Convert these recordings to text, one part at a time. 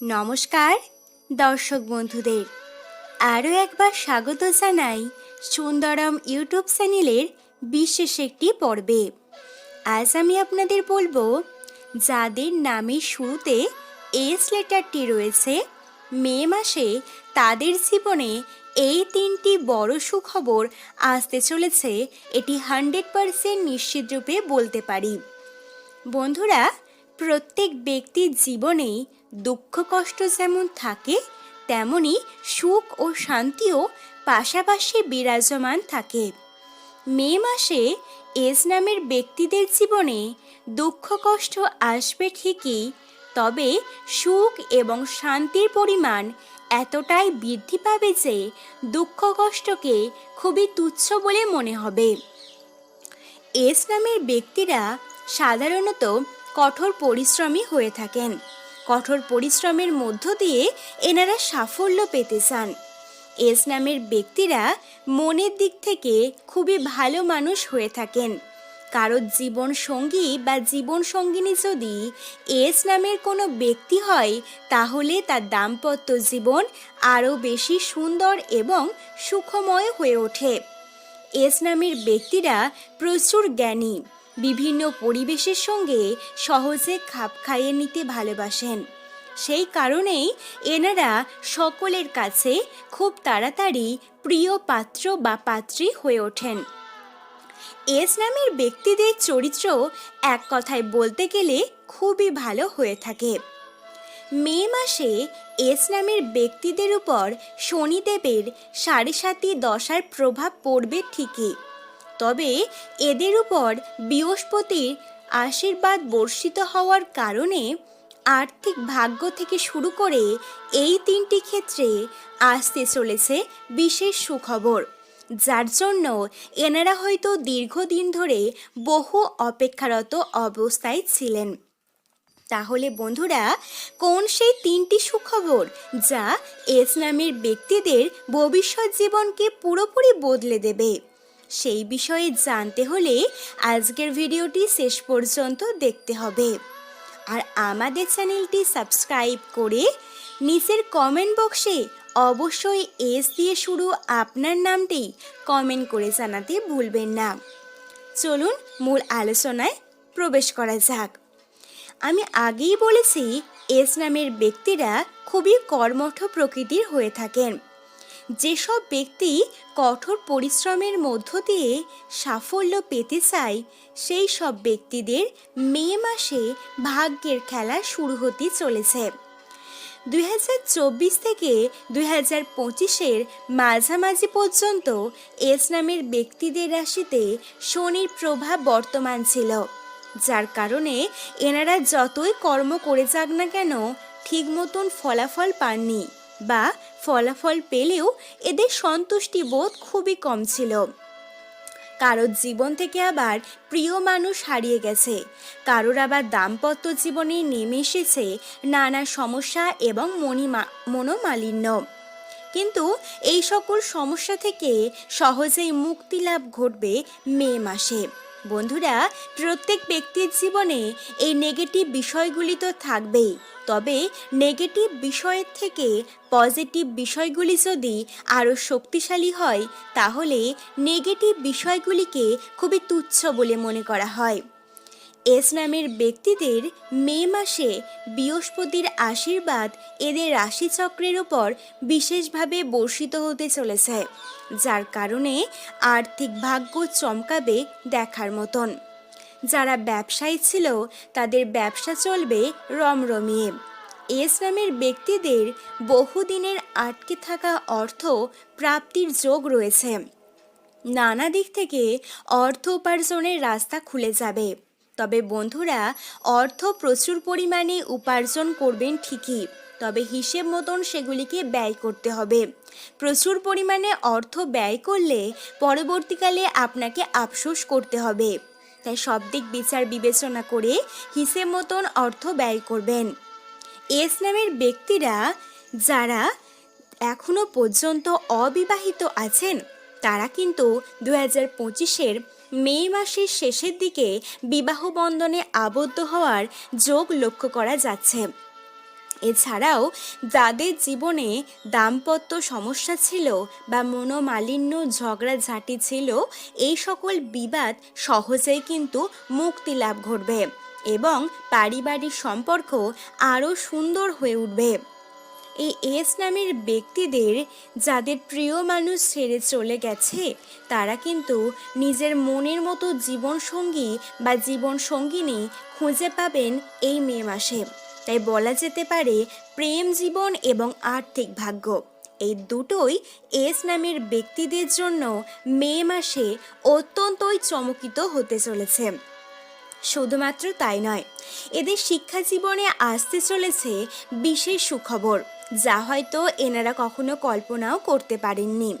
নমস্কার, দর্শক বন্ধুদের। আরও একবার স্বাগত জানাই সুন্দরম ইউটিউব চ্যানেলের বিশেষ একটি পর্বে। আজ আমি আপনাদের বলব, যাদের নামের শুরুতে এস লেটারটি রয়েছে, মে মাসে তাদের জীবনে এই তিনটি বড় সুখবর আসতে চলেছে, এটি হান্ড্রেড পারসেন্ট নিশ্চিতরূপে বলতে পারি। বন্ধুরা প্রত্যেক ব্যক্তির জীবনেই দুঃখ, কষ্ট যেমন থাকে, তেমনি সুখ ও শান্তিও পাশাপাশি বিরাজমান থাকে। মে মাসে এস নামের ব্যক্তিদের জীবনে দুঃখ, কষ্ট আসবে ঠিকই, তবে সুখ এবং শান্তির পরিমাণ এতটাই বৃদ্ধি পাবে যে দুঃখ, কষ্টকে খুবই তুচ্ছ বলে মনে হবে। এস নামের ব্যক্তিরা সাধারণত কঠোর পরিশ্রমী হয়ে থাকেন। কঠোর পরিশ্রমের মধ্য দিয়ে এনারা সাফল্য পেতে চান। এস নামের ব্যক্তিরা মনের দিক থেকে খুবই ভালো মানুষ হয়ে থাকেন। কারও জীবন সঙ্গী বা জীবন সঙ্গিনী যদি এস নামের কোনো ব্যক্তি হয়, তাহলে তার দাম্পত্য জীবন আরও বেশি সুন্দর এবং সুখময় হয়ে ওঠে। এস নামের ব্যক্তিরা প্রচুর জ্ঞানী। বিভিন্ন পরিবেশের সঙ্গে সহজে খাপ খাইয়ে নিতে ভালোবাসেন। সেই কারণেই এনারা সকলের কাছে খুব তাড়াতাড়ি প্রিয় পাত্র বা পাত্রী হয়ে ওঠেন। এস নামের ব্যক্তিদের চরিত্র এক কথায় বলতে গেলে খুবই ভালো হয়ে থাকে। মে মাসে এস নামের ব্যক্তিদের উপর শনিদেবের সাড়ে সাতি দশার প্রভাব পড়বে ঠিকই। তবে এদের উপর বৃহস্পতির আশীর্বাদ বর্ষিত হওয়ার কারণে আর্থিক ভাগ্য থেকে শুরু করে এই তিনটি ক্ষেত্রে আসতে চলেছে বিশেষ সুখবর। যার জন্য এনারা হয়তো দীর্ঘদিন ধরে বহু অপেক্ষারত অবস্থায় ছিলেন। তাহলে বন্ধুরা, কোন সেই তিনটি সুখবর যা এস নামের ব্যক্তিদের ভবিষ্যৎ জীবনকে পুরোপুরি বদলে দেবে? সেই বিষয়ে জানতে হলে আজকের ভিডিওটি শেষ পর্যন্ত দেখতে হবে। আর আমাদের চ্যানেলটি সাবস্ক্রাইব করে নিচের কমেন্ট বক্সে অবশ্যই এস দিয়ে শুরু আপনার নামটি কমেন্ট করে জানাতে ভুলবেন না। চলুন মূল আলোচনায় প্রবেশ করা যাক। আমি আগেই বলেছি, এস নামের ব্যক্তিরা খুবই কর্মঠ প্রকৃতির হয়ে থাকেন। যেসব ব্যক্তি কঠোর পরিশ্রমের মধ্য দিয়ে সাফল্য পেতে চায়, সেই সব ব্যক্তিদের মে মাসে ভাগ্যের খেলা শুরু হতে চলেছে। দুই হাজার চব্বিশ থেকে দুই হাজার পঁচিশের মাঝামাঝি পর্যন্ত এস নামের ব্যক্তিদের রাশিতে শনির প্রভাব বর্তমান ছিল, যার কারণে এনারা যতই কর্ম করে যাক না কেন ঠিক মতন ফলাফল পাননি। বা ফলাফল পেলেও এদের সন্তুষ্টি বোধ খুবই কম ছিল। কারোর জীবন থেকে আবার প্রিয় মানুষ হারিয়ে গেছে, কারোর আবার দাম্পত্য জীবনে নেমে এসেছে নানা সমস্যা এবং মণিমা, মনোমালিন্য। কিন্তু এই সকল সমস্যা থেকে সহজেই মুক্তি লাভ ঘটবে মে মাসে। বন্ধুরা, প্রত্যেক ব্যক্তির জীবনে এই নেগেটিভ বিষয়গুলি তো থাকবেই। তবে নেগেটিভ বিষয়ের থেকে পজিটিভ বিষয়গুলি যদি আরও শক্তিশালী হয়, তাহলে নেগেটিভ বিষয়গুলিকে খুবই তুচ্ছ বলে মনে করা হয়। এস নামের ব্যক্তিদের মে মাসে বৃহস্পতির আশীর্বাদ এদের রাশিচক্রের উপর বিশেষভাবে বর্ষিত হতে চলেছে, যার কারণে আর্থিক ভাগ্য চমকাবে দেখার মতন। যারা ব্যবসায়ী ছিল, তাদের ব্যবসা চলবে রমরমিয়ে। এস নামের ব্যক্তিদের বহুদিনের আটকে থাকা অর্থ প্রাপ্তির যোগ রয়েছে। নানা দিক থেকে অর্থ উপার্জনের রাস্তা খুলে যাবে। তবে বন্ধুরা, অর্থ প্রচুর পরিমাণে উপার্জন করবেন ঠিকই, তবে হিসেব মতন সেগুলিকে ব্যয় করতে হবে। প্রচুর পরিমাণে অর্থ ব্যয় করলে পরবর্তীকালে আপনাকে আফসোস করতে হবে। তাই সব দিক বিচার বিবেচনা করে হিসেব মতন অর্থ ব্যয় করবেন। এস নামের ব্যক্তিরা, যারা এখনও পর্যন্ত অবিবাহিত আছেন, তারা কিন্তু দু হাজার পঁচিশের মে মাসের শেষের দিকে বিবাহ বন্ধনে আবদ্ধ হওয়ার যোগ লক্ষ্য করা যাচ্ছে। এছাড়াও যাদের জীবনে দাম্পত্য সমস্যা ছিল বা মনোমালিন্য ঝগড়াঝাঁটি ছিল, এই সকল বিবাদ সহজেই কিন্তু মুক্তি লাভ ঘটবে এবং পারিবারিক সম্পর্ক আরও সুন্দর হয়ে উঠবে। এই এস নামের ব্যক্তিদের যাদের প্রিয় মানুষ ছেড়ে চলে গেছে, তারা কিন্তু নিজের মনের মতো জীবনসঙ্গী বা জীবনসঙ্গিনী খুঁজে পাবেন এই মে মাসে। তাই বলা যেতে পারে প্রেম জীবন এবং আর্থিক ভাগ্য। এই দুটোই এস নামের ব্যক্তিদের জন্য মে মাসে অত্যন্তই চমকিত হতে চলেছে। শুধুমাত্র তাই নয়, এদের শিক্ষা জীবনে আসতে চলেছে বিশেষ সুখবর। যা হয়তো এনারা কখনো কল্পনাও করতে পারেননি।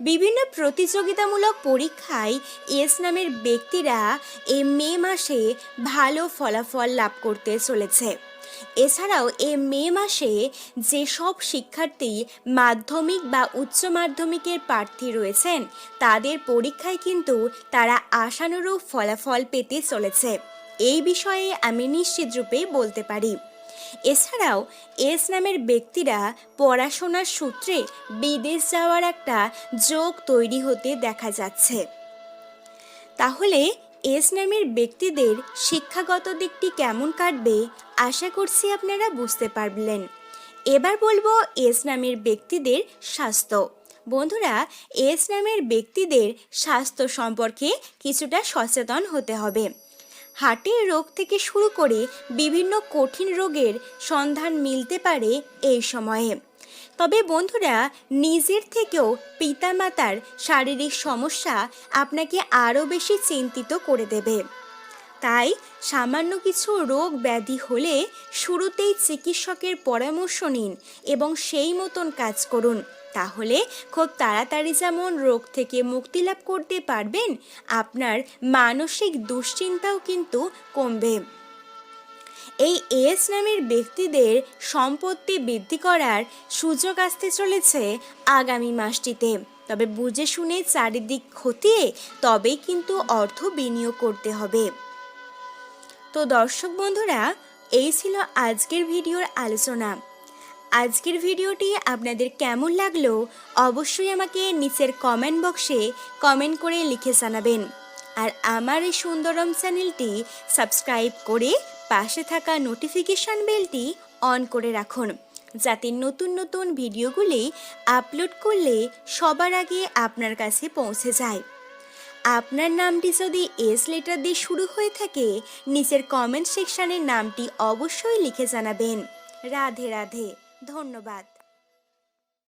বিভিন্ন প্রতিযোগিতামূলক পরীক্ষায় এস নামের ব্যক্তিরা এ মে মাসে ভালো ফলাফল লাভ করতে চলেছে। এছাড়াও এ মে মাসে যেসব শিক্ষার্থী মাধ্যমিক বা উচ্চ মাধ্যমিকের প্রার্থী রয়েছেন, তাদের পরীক্ষায় কিন্তু তারা আশানুরূপ ফলাফল পেতে চলেছে। এই বিষয়ে আমি নিশ্চিত রূপেই বলতে পারি। এছাড়াও এস নামের ব্যক্তিরা পড়াশোনার সূত্রে বিদেশ যাওয়ার একটা যোগ তৈরি হতে দেখা যাচ্ছে। তাহলে এস নামের ব্যক্তিদের শিক্ষাগত দিকটি কেমন কাটবে আশা করছি আপনারা বুঝতে পারলেন। এবার বলব এস নামের ব্যক্তিদের স্বাস্থ্য। বন্ধুরা, এস নামের ব্যক্তিদের স্বাস্থ্য সম্পর্কে কিছুটা সচেতন হতে হবে। হার্টের রোগ থেকে শুরু করে বিভিন্ন কঠিন রোগের সন্ধান মিলতে পারে এই সময়ে। তবে বন্ধুরা, নিজের থেকেও পিতামাতার শারীরিক সমস্যা আপনাকে আরও বেশি চিন্তিত করে দেবে। তাই সামান্য কিছু রোগ ব্যাধি হলে শুরুতেই চিকিৎসকের পরামর্শ নিন এবং সেই মতন কাজ করুন। তাহলে খুব তাড়াতাড়ি যেমন রোগ থেকে মুক্তি লাভ করতে পারবেন, আপনার মানসিক দুশ্চিন্তাও কিন্তু কমবে। এই এস নামের ব্যক্তিদের সম্পত্তি বৃদ্ধি করার সুযোগ আসতে চলেছে আগামী মাসটিতে। তবে বুঝে শুনে চারিদিক খতিয়ে তবেই কিন্তু অর্থ বিনিয়োগ করতে হবে। তো দর্শক বন্ধুরা, এই ছিল আজকের ভিডিওর আলোচনা। আজকের ভিডিওটি আপনাদের কেমন লাগল অবশ্যই আমাকে নিচের কমেন্ট বক্সে কমেন্ট করে লিখে জানাবেন। আর আমার এই সুন্দরম চ্যানেলটি সাবস্ক্রাইব করে পাশে থাকা নোটিফিকেশান বেলটি অন করে রাখুন। যাতে নতুন নতুন ভিডিওগুলি আপলোড করলে সবার আগে আপনার কাছে পৌঁছে যায়। আপনার নামটি যদি এস লেটার দিয়ে শুরু হয়ে থাকে, নিচের কমেন্ট সেকশানে নামটি অবশ্যই লিখে জানাবেন। রাধে রাধে। ধন্যবাদ।